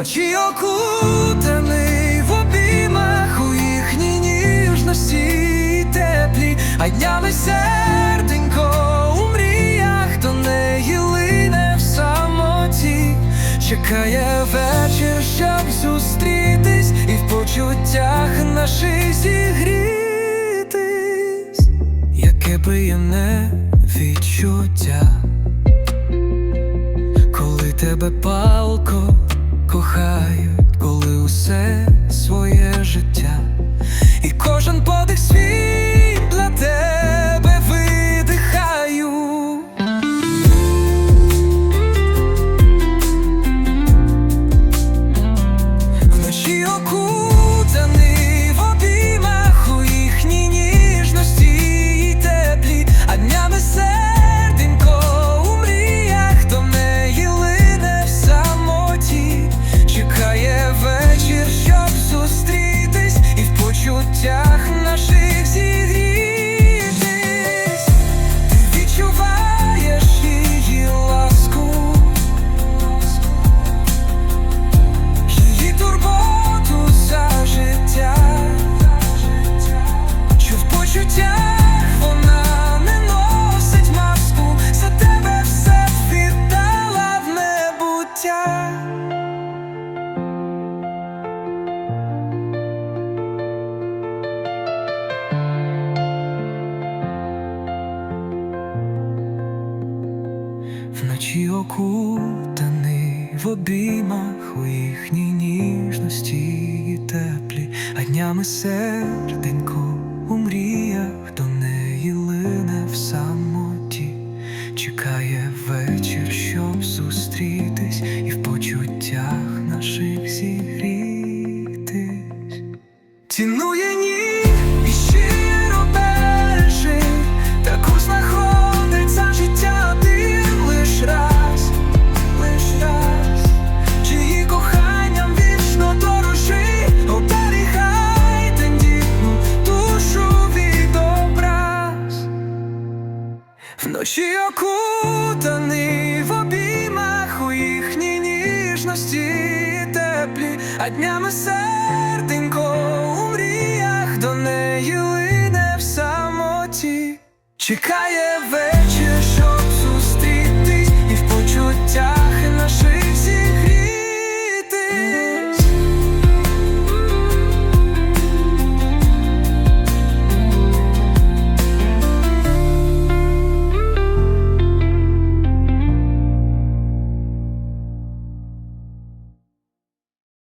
Ночі окутаний в обіймах у їхній ніжності теплі, а днями серденько у мріях до неї лине в самоті, чекає вечір, щоб зустрітись, і в почуттях наших зігрітись, яке приємне відчуття, коли тебе палко. cae. Вночі окутаний в обіймах у їхній ніжності і теплі, а днями серденько у мріях до неї лине в самоті, чекає вечір, щоб зустрітись і в почуттях наших зігрітись. Вночі окутані в обіймах у їхній ніжності теплі, а днями серденько у мріях до неї лине в самоті, чекає вечір.